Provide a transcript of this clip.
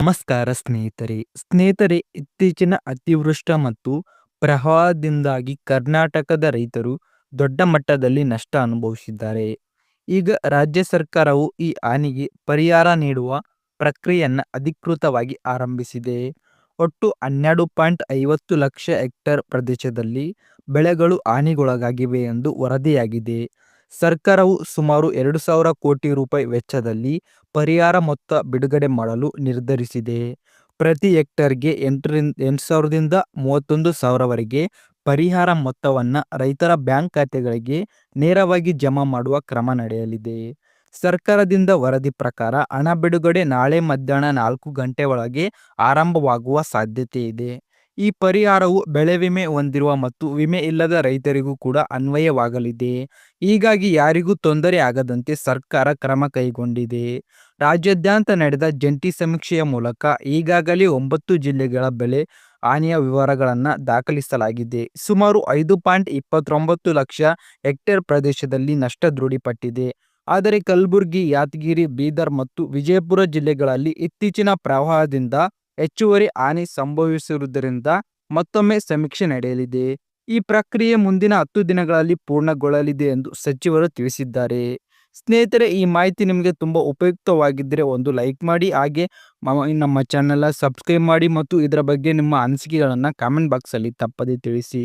ನಮಸ್ಕಾರ ಸ್ನೇಹಿತರೆ. ಸ್ನೇಹಿತರೆ, ಇತ್ತೀಚಿನ ಅತಿವೃಷ್ಟ ಮತ್ತು ಪ್ರವಾಹದಿಂದಾಗಿ ಕರ್ನಾಟಕದ ರೈತರು ದೊಡ್ಡ ಮಟ್ಟದಲ್ಲಿ ನಷ್ಟ ಅನುಭವಿಸಿದ್ದಾರೆ. ಈಗ ರಾಜ್ಯ ಸರ್ಕಾರವು ಈ ಹಾನಿಗೆ ಪರಿಹಾರ ನೀಡುವ ಪ್ರಕ್ರಿಯೆಯನ್ನು ಅಧಿಕೃತವಾಗಿ ಆರಂಭಿಸಿದೆ. ಒಟ್ಟು ಹನ್ನೆರಡು ಪಾಯಿಂಟ್ ಐವತ್ತು ಲಕ್ಷ ಹೆಕ್ಟೇರ್ ಪ್ರದೇಶದಲ್ಲಿ ಬೆಳೆಗಳು ಹಾನಿಗೊಳಗಾಗಿವೆ ಎಂದು ವರದಿಯಾಗಿದೆ. ಸರ್ಕಾರವು ಸುಮಾರು ಎರಡು ಸಾವಿರ ಕೋಟಿ ರೂಪಾಯಿ ವೆಚ್ಚದಲ್ಲಿ ಪರಿಹಾರ ಮೊತ್ತ ಬಿಡುಗಡೆ ಮಾಡಲು ನಿರ್ಧರಿಸಿದೆ. ಪ್ರತಿ ಹೆಕ್ಟರ್ಗೆ ಎಂಟರಿಂದ ಎಂಟು ಸಾವಿರದಿಂದ ಮೂವತ್ತೊಂದು ಸಾವಿರವರೆಗೆ ಪರಿಹಾರ ಮೊತ್ತವನ್ನು ರೈತರ ಬ್ಯಾಂಕ್ ಖಾತೆಗಳಿಗೆ ನೇರವಾಗಿ ಜಮಾ ಮಾಡುವ ಕ್ರಮ ನಡೆಯಲಿದೆ. ಸರ್ಕಾರದಿಂದ ವರದಿ ಪ್ರಕಾರ ಹಣ ಬಿಡುಗಡೆ ನಾಳೆ ಮಧ್ಯಾಹ್ನ ನಾಲ್ಕು ಗಂಟೆ ಒಳಗೆ ಆರಂಭವಾಗುವ ಸಾಧ್ಯತೆ ಇದೆ. ಈ ಪರಿಹಾರವು ಬೆಳೆ ವಿಮೆ ಹೊಂದಿರುವ ಮತ್ತು ವಿಮೆ ಇಲ್ಲದ ರೈತರಿಗೂ ಕೂಡ ಅನ್ವಯವಾಗಲಿದೆ. ಹೀಗಾಗಿ ಯಾರಿಗೂ ತೊಂದರೆ ಆಗದಂತೆ ಸರ್ಕಾರ ಕ್ರಮ ಕೈಗೊಂಡಿದೆ. ರಾಜ್ಯಾದ್ಯಂತ ನಡೆದ ಜಂಟಿ ಸಮೀಕ್ಷೆಯ ಮೂಲಕ ಈಗಾಗಲೇ ಒಂಬತ್ತು ಜಿಲ್ಲೆಗಳ ಬೆಳೆ ಹಾನಿಯ ವಿವರಗಳನ್ನು ದಾಖಲಿಸಲಾಗಿದೆ. ಸುಮಾರು ಐದು ಪಾಯಿಂಟ್ ಇಪ್ಪತ್ತೊಂಬತ್ತು ಲಕ್ಷ ಹೆಕ್ಟೇರ್ ಪ್ರದೇಶದಲ್ಲಿ ನಷ್ಟ ದೃಢಪಟ್ಟಿದೆ. ಆದರೆ ಕಲಬುರಗಿ, ಯಾದಗಿರಿ, ಬೀದರ್ ಮತ್ತು ವಿಜಯಪುರ ಜಿಲ್ಲೆಗಳಲ್ಲಿ ಇತ್ತೀಚಿನ ಪ್ರವಾಹದಿಂದ ಹೆಚ್ಚುವರಿ ಹಾನಿ ಸಂಭವಿಸಿರುವುದರಿಂದ ಮತ್ತೊಮ್ಮೆ ಸಮೀಕ್ಷೆ ನಡೆಯಲಿದೆ. ಈ ಪ್ರಕ್ರಿಯೆ ಮುಂದಿನ ಹತ್ತು ದಿನಗಳಲ್ಲಿ ಪೂರ್ಣಗೊಳ್ಳಲಿದೆ ಎಂದು ಸಚಿವರು ತಿಳಿಸಿದ್ದಾರೆ. ಸ್ನೇಹಿತರೆ, ಈ ಮಾಹಿತಿ ನಿಮಗೆ ತುಂಬ ಉಪಯುಕ್ತವಾಗಿದ್ದರೆ ಒಂದು ಲೈಕ್ ಮಾಡಿ, ಹಾಗೆ ನಮ್ಮ ಚಾನೆಲ್ ಸಬ್ಸ್ಕ್ರೈಬ್ ಮಾಡಿ ಮತ್ತು ಇದರ ಬಗ್ಗೆ ನಿಮ್ಮ ಅನಿಸಿಕೆಗಳನ್ನು ಕಾಮೆಂಟ್ ಬಾಕ್ಸಲ್ಲಿ ತಪ್ಪದೇ ತಿಳಿಸಿ.